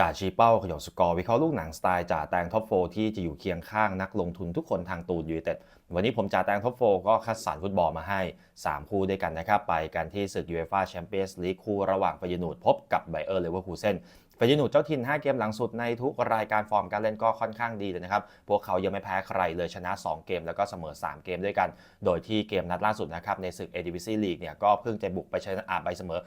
จ่าชี้เป้าขยบสกอร์วิเคราะห์ลูกหนังสไตล์จ่าแตงท็อปโฟที่จะอยู่เคียงข้างนักลงทุนทุกคนทางตูนยูไนเต็ดวันนี้ผมจ่าแตงท็อปโฟก็คัดสรรฟุตบอลมาให้ 3 คู่ด้วยกันนะครับ ไปกันที่ศึกยูเอฟ่าแชมเปี้ยนส์ลีกคู่ระหว่างฟยนูดพบกับไบเออร์เลเวอร์คูเซน ฟยนูดเจ้าถิ่น 5 เกมหลังสุดในทุกรายการฟอร์มการเล่นก็ค่อนข้างดีเลยนะครับ พวกเขายังไม่แพ้ใครเลยชนะ 2 เกมแล้วก็เสมอ 3 เกมด้วยกัน โดยที่เกมนัดล่าสุดนะครับในศึก ADVC League เนี่ยก็เพิ่งจะบุกไปชนะอาไปเสมอ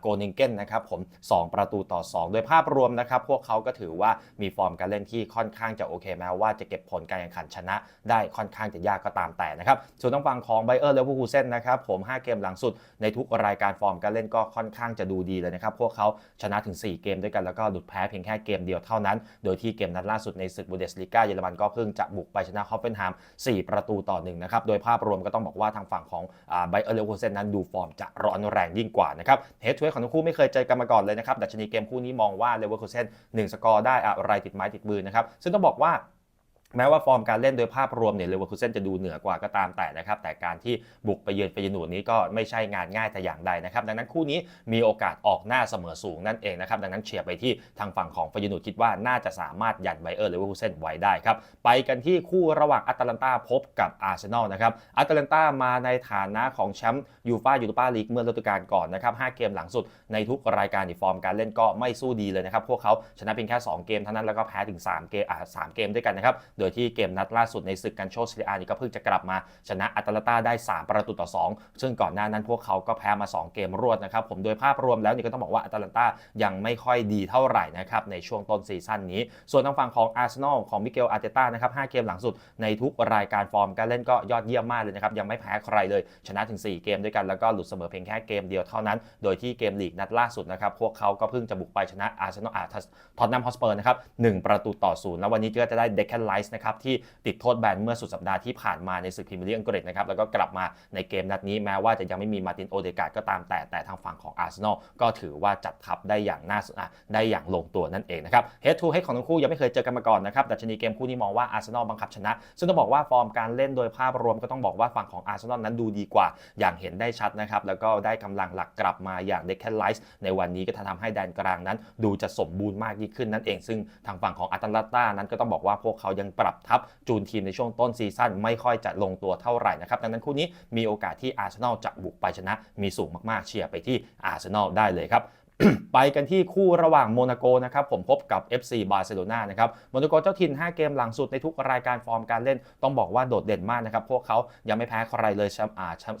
โกนิงเกนนะครับผม 2 ประตูต่อ 2 โดยภาพรวมนะครับพวกเขาก็ถือว่ามีฟอร์มการเล่นที่ค่อนข้างจะโอเคแม้ว่าจะเก็บผลการแข่งขันชนะได้ค่อนข้างจะยากก็ตามแต่นะครับส่วนทางฝั่งของไบเออร์เลวอร์คูเซนนะครับผม 5 เกมหลังสุดในทุกรายการฟอร์มการเล่นก็ค่อนข้างจะดูดีเลยนะครับพวกเขาชนะถึง 4 เกมด้วยกันแล้วก็หลุดแพ้เพียงแค่เกมเดียวเท่านั้น โดยที่เกมนัดล่าสุดในศึกบูเดสลิก้าเยอรมันก็เพิ่งจะบุกไปชนะฮอฟเฟนไฮม์4 ประตูต่อ1นะครับ โดยภาพรวมก็ต้องบอกว่าทางฝั่งของไบเออร์เลเวอร์คูเซนนั้นดูฟอร์มจะร้อนแรงยิ่งกว่านะครับเฮดทเวของทั้งคู่ไม่เคยเจอกันมาก่อนเลยนะครับดัชนีเกมคู่นี้มองว่าเลเวอร์คูเซน1สกอร์ได้อะไรติดไม้ติดมือนะครับซึ่งต้องบอกว่า แม้ว่าฟอร์มการเล่นโดยภาพรวมเนี่ยเลเวอร์คูเซนจะดูเหนือกว่าก็ตามแต่นะครับ แต่การที่บุกไปเยือนเฟยนูดนี้ก็ไม่ใช่งานง่ายแต่อย่างใดนะครับ ดังนั้นคู่นี้มีโอกาสออกหน้าเสมอสูงนั่นเองนะครับ ดังนั้นเชียร์ไปที่ทางฝั่งของเฟยนูดคิดว่าน่าจะสามารถยันไบเออร์เลเวอร์คูเซนไว้ได้ครับ ไปกันที่คู่ระหว่างอัตแลนตาพบกับอาร์เซนอลนะครับอัตแลนตามาในฐานะของแชมป์ยูฟ่ายูโรปาลีกเมื่อฤดูกาลก่อนนะครับ5เกมหลังสุดในทุกรายการในฟอร์มการเล่นก็ไม่สู้ดีเลยนะครับพวกเขาชนะเพียงแค่ 2 เกมเท่านั้นแล้วก็แพ้ถึง 3 เกมอ่าสเกมด้วยกันนะครับโดยที่เกมนัดล่าสุดในศึกกันโชซีเรียนี่ก็เพิ่งจะกลับมาชนะอัตแลนตาได้ 3 ประตูต่อ 2 ซึ่งก่อนหน้านั้นพวกเขาก็แพ้มา 2 เกมรวดนะครับผมโดยภาพรวมแล้วนี่ก็ต้องบอกว่าอัตแลนตายังไม่ค่อยดีเท่าไหร่นะครับในช่วงต้นซีซั่นนี้ ส่วนทางฝั่งของอาร์เซนอลของมิเกลอาร์เตต้านะครับ5เกมหลังสุดในทุกรายการฟอร์มการเล่นก็ยอดเยี่ยมมากเลยนะครับยังไม่แพ้ใครเลย ชนะถึง 4 เกมด้วยกันแล้วก็หลุดเสมอเพียงแค่เกมเดียวเท่านั้น โดยที่เกมลีกนัดล่าสุดนะครับพวกเขาก็เพิ่งจะบุกไปชนะอาร์เซนอลอาร์ทอตแนมฮอสเปอร์นะครับ1ประตูต่อศูนย์แล้ววันนี้ก็จะได้เดคแคนไลส์นะครับที่ติดโทษแบนเมื่อสุดสัปดาห์ที่ผ่านมาในศึกพรีเมียร์ลีกอังกฤษนะครับแล้วก็กลับมาในเกมนัดนี้แม้ว่าจะยังไม่มีมาร์ตินโอเดกาดก็ตามแต่แต่ทางฝั่งของอาร์เซนอลก็ถือว่าจัดทัพได้อย่างน่าได้อย่างลงตัวนั่นเองนะครับเฮดทูเฮดของทั้งคู่ยังไม่เคยเจอกันมาก่อนนะครับดัชนีเกมคู่นี้มองว่าอาร์เซนอลบังคับชนะ ซึ่งต้องบอกว่าฟอร์มการเล่นโดยภาพรวมก็ต้องบอกว่าฝั่งของอาร์เซนอลนั้นดูดีกว่า อย่างเห็นได้ชัดนะครับแล้วก็ได้กำลังหลักกลับมาอย่างเดคแคนไลส์ในวันนี้ก็ทำให้แดนกลางนั้น ดูจะสมบูรณ์มากยิ่งขึ้นนั่นเอง ซึ่งทางฝั่งของอัตแลนตานั้นก็ต้องบอกว่าพวกเขายังปรับทับจูนทีมในช่วงต้นซีซั่นไม่ค่อยจะลงตัวเท่าไหร่นะครับดังนั้นคู่นี้มีโอกาสที่อาร์เซนอลจะบุกไปชนะมีสูงมากๆเชียร์ไปที่อาร์เซนอลได้เลยครับ ไปกันที่คู่ระหว่างโมนาโกนะครับผมพบกับ FC บาร์เซโลนานะครับโมนาโกเจ้าถิ่น 5 เกมหลังสุดในทุกรายการฟอร์มการเล่นต้องบอกว่าโดดเด่นมากนะครับพวกเขายังไม่แพ้ใครเลย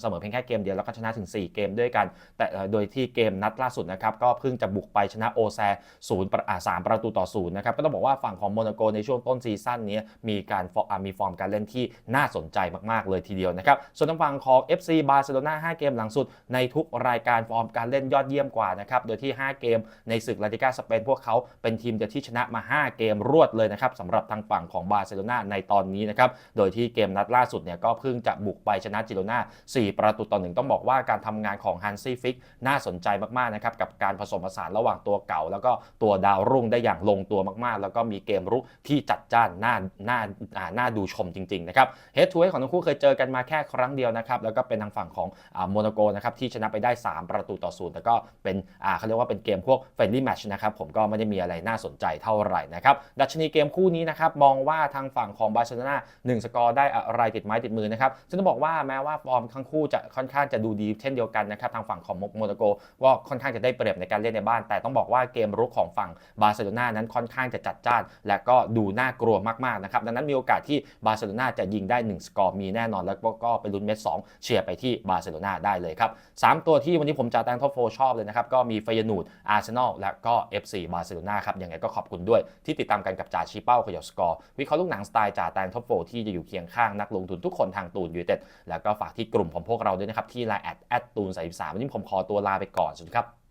เสมอเพียงแค่เกมเดียวแล้วก็ชนะถึง 4 เกมด้วยกัน แต่โดยที่เกมนัดล่าสุดนะครับก็เพิ่งจะบุกไปชนะโอแซศูนย์สามประตูต่อศูนย์นะครับก็ต้องบอกว่าฝั่งของโมนาโกในช่วงต้นซีซั่นนี้มีการมีฟอร์มการเล่นที่น่าสนใจมากๆเลยทีเดียวนะครับส่วนทางฝั่งของ FC บาร์เซโลนา5เกมหลังสุดในทุกรายการฟอร์มการเล่นยอดเยี่ยมกว่านะครับโดยที่5เกม ในศึกลาติก้าสเปนพวกเขาเป็นทีมเดียวที่ชนะมา 5 เกมรวดเลยนะครับสำหรับทางฝั่งของบาร์เซโลนาในตอนนี้นะครับโดยที่เกมนัดล่าสุดเนี่ยก็เพิ่งจะบุกไปชนะจิโรนา4 ประตูต่อหนึ่งต้องบอกว่าการทำงานของฮันซี่ฟิกน่าสนใจมากๆนะครับกับการผสมผสานระหว่างตัวเก่า แล้วก็ตัวดาวรุ่งได้อย่างลงตัวมากๆ แล้วก็มีเกมรุกที่จัดจ้านน่าน่าน่าดูชมจริงๆนะครับเฮดทูเฮดของทั้งคู่เคยเจอกันมาแค่ครั้งเดียวนะครับแล้วก็เป็นทางฝั่งของโมนาโกนะครับที่ชนะไปได้ 3 ประตูต่อศูนย์แต่ก็เป็นเขาเรียกว่าเป็นเกมพวกเฟรนลี่แมชนะครับผมก็ไม่ได้มีอะไรน่าสนใจเท่าไหร่นะครับดัชนีเกมคู่นี้นะครับมองว่าทางฝั่งของบาร์เซโลนา1สกอร์ได้อะไรติดไม้ติดมือนะครับซึ่งต้องบอกว่าแม้ว่าฟอร์มทั้งคู่จะค่อนข้างจะดูดีเช่นเดียวกันนะครับทางฝั่งของโมนาโกก็ค่อนข้างจะได้เปรียบในการเล่นในบ้าน แต่ต้องบอกว่าเกมรุกของฝั่งบาร์เซโลนานั้นค่อนข้างจะจัดจ้าน และก็ดูน่ากลัวมากๆนะครับดังนั้นมีโอกาสที่บาร์เซโลนาจะยิงได้ 1 สกอร์มีแน่นอน แล้วก็ไปลุ้นเม็ด2เชียร์ไปที่บาร์เซโลนาได้เลยครับ3ตัวที่วันนี้ผมจะแตงท็อปโฟชอบเลยนะครับก็มีเฟยนูดอาร์เซนอลและก็ FC บาร์เซโลนาครับยังไงก็ขอบคุณด้วยที่ติดตามกันกับจ่าชีเป้าขยอสกอร์วิเคราะห์ลูกหนังสไตล์จ่าแตงท็อปโฟที่จะอยู่เคียงข้างนักลงทุนทุกคนทางตูนยูเต็ดแล้วก็ฝากที่กลุ่มของพวกเราด้วยนะครับที่ไลน์แอดแอดตูนสายสามวันนี้ผมขอตัวลาไปก่อนสวัสดีครับ